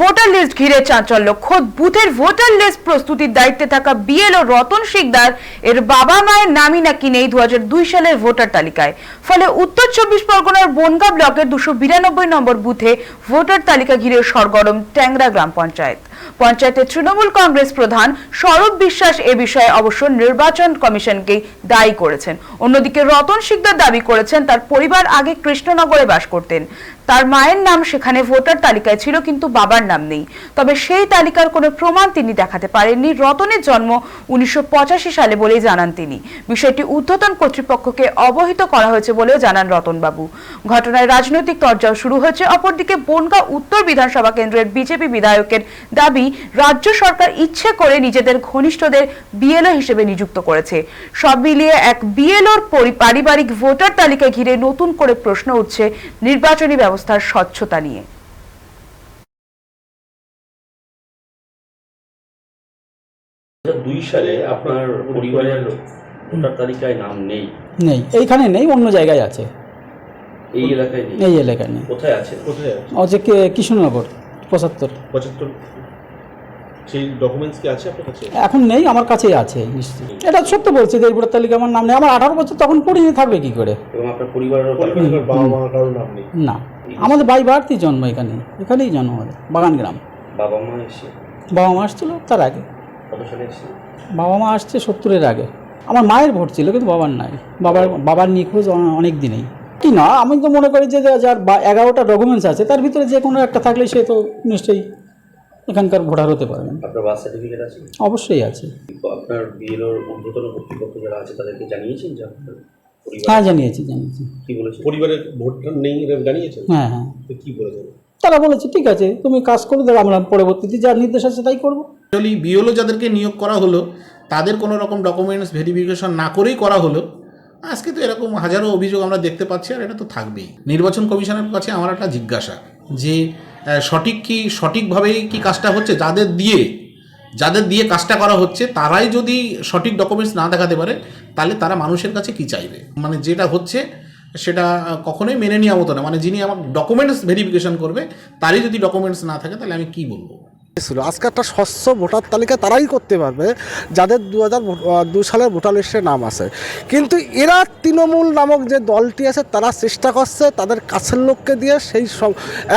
Voter list ঘিরে চাঞ্চল্য। খোদ বুথের ভোটার লিস্ট প্রস্তুতির দায়িত্বে থাকা বিএলও রতন শিকদার এর বাবা মায়ের নামই নাকি নেই দু হাজার দুই সালের ভোটার তালিকায়। ফলে উত্তর চব্বিশ পরগনার বনগা ব্লকের দুশো বিরানব্বই নম্বর বুথে ভোটার তালিকা ঘিরে সরগরম ট্যাংরা গ্রাম পঞ্চায়েত। পঞ্চায়েতের তৃণমূল কংগ্রেস প্রধান স্বরূপ বিশ্বাস এ বিষয়ে অবশ্য নির্বাচন কমিশনকেই দায়ী করেছেন। অন্যদিকে রতন শিকদার দাবি করেছেন তার পরিবার আগে কৃষ্ণনগরে বাস করতেন। তার মায়ের নাম সেখানে ভোটার তালিকায় ছিল কিন্তু বাবার নাম নেই। তবে সেই তালিকার কোনো প্রমাণ তিনি দেখাতে পারেননি। রতনের জন্ম উনিশশো পঁচাশি সালে বলেই জানান তিনি। বিষয়টি ঊর্ধ্বতন কর্তৃপক্ষকে অবহিত করা হয়েছে বলেও জানান রতনবাবু। ঘটনায় রাজনৈতিক তরজাও শুরু হয়েছে। অপরদিকে বনগা উত্তর বিধানসভা কেন্দ্রের বিজেপি বিধায়কের দাবি রাজ্য সরকার ইচ্ছে করে নিজেদের ঘনিষ্ঠদের বিএলও হিসেবে নিযুক্ত করেছে। সব মিলিয়ে এক বিএলওর পারিবারিক ভোটার তালিকা ঘিরে নতুন করে প্রশ্ন উঠছে নির্বাচনী ব্যবস্থার স্বচ্ছতা নিয়ে। দুই সালে আপনার পরিবারের ভোটার তালিকায় নাম নেই। নেই। এইখানে নেই অন্য জায়গায় আছে। এই এলাকায় নেই? এই এলাকায় নেই। কোথায় আছে? কোথায় আছে? কৃষ্ণনগর পঁচাত্তর। পঁচাত্তর সেই ডকুমেন্টস কি আছে আপনার কাছে? এখন নেই আমার কাছেই আছে নিশ্চয়ই এটা সত্য বলছি যে এই ভোটার তালিকা আমার নাম নেই। আমার আঠারো বছর তখন করিনি থাকবে কি করে? এবং আপনার পরিবারের পরিবারের বাবা মা কারোর নাম নেই? না। আমাদের বাই বাড়তি জন্ম এখানে এখানেই জন্ম আমাদের বাগান গ্রাম। বাবা মা এসে? বাবা মা আসছিল তার আগে। বাবা মা আসছে সত্তরের আগে। আমার মায়ের ভোট ছিল কিন্তু বাবার নাই। বাবার বাবার নিখোঁজ অনেক দিনেই। কি না আমি তো মনে করি যে যে যার এগারোটা ডকুমেন্টস আছে তার ভিতরে যে কোনো একটা থাকলে সে তো নিশ্চয়ই এখানকার ভোটার হতে পারবেন। আপনার বার্থ সার্টিফিকেট আছে? অবশ্যই আছে। আপনার বিএলওর ঊর্ধ্বতন কর্তৃপক্ষ যারা আছে তাদেরকে জানিয়েছেন যে আপনার হ্যাঁ জানিয়েছি জানিয়েছি। কি বলেছে? পরিবারের ভোটার নেই জানিয়েছেন? হ্যাঁ হ্যাঁ। তো কি বলেছেন তারা বলেছে ঠিক আছে তুমি কাজ করে দেবো আমরা পরবর্তীতে যা নির্দেশ আছে তাই করব। বিওলো যাদেরকে নিয়োগ করা হলো তাদের কোনো রকম ডকুমেন্টস ভেরিফিকেশন না করেই করা হলো। আজকে তো এরকম হাজারো অভিযোগ আমরা দেখতে পাচ্ছি আর এটা তো থাকবেই। নির্বাচন কমিশনের কাছে আমার একটা জিজ্ঞাসা যে সঠিক কি, সঠিকভাবেই কি কাজটা হচ্ছে? যাদের দিয়ে যাদের দিয়ে কাজটা করা হচ্ছে, তারাই যদি সঠিক ডকুমেন্টস না দেখাতে পারে, তাহলে তারা মানুষের কাছে কি চাইবে? মানে যেটা হচ্ছে, সেটা কখনোই মেনে নেওয়া মতো না। মানে যিনি আমার ডকুমেন্টস ভেরিফিকেশন করবে, তারই যদি ডকুমেন্টস না থাকে, তাহলে আমি কি বলব? ছিল। আজকে একটা স্বচ্ছ ভোটার তালিকা তারাই করতে পারবে, যাদের দু হাজার দু সালের ভোটার লিস্টে নাম আছে। কিন্তু এরা তৃণমূল নামক যে দলটি আছে, তারা চেষ্টা করছে তাদের কাছের লোককে দিয়ে সেই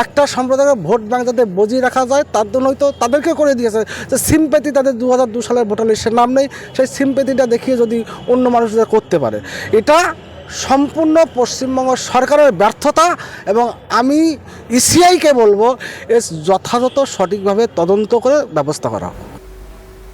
একটা সম্প্রদায়ের ভোট ব্যাংক যাতে বজিয়ে রাখা যায়, তার জন্য হয়তো তাদেরকে করে দিয়েছে। যে সিম্পেতি তাদের দু হাজার দু সালের ভোটার লিস্টের নাম নেই, সেই সিম্পেতিটা দেখিয়ে যদি অন্য মানুষদের করতে পারে। এটা সম্পূর্ণ পশ্চিমবঙ্গ সরকারের ব্যর্থতা এবং আমি ইসিআইকে বলব এ যথাযথ সঠিকভাবে তদন্ত করে ব্যবস্থা করা।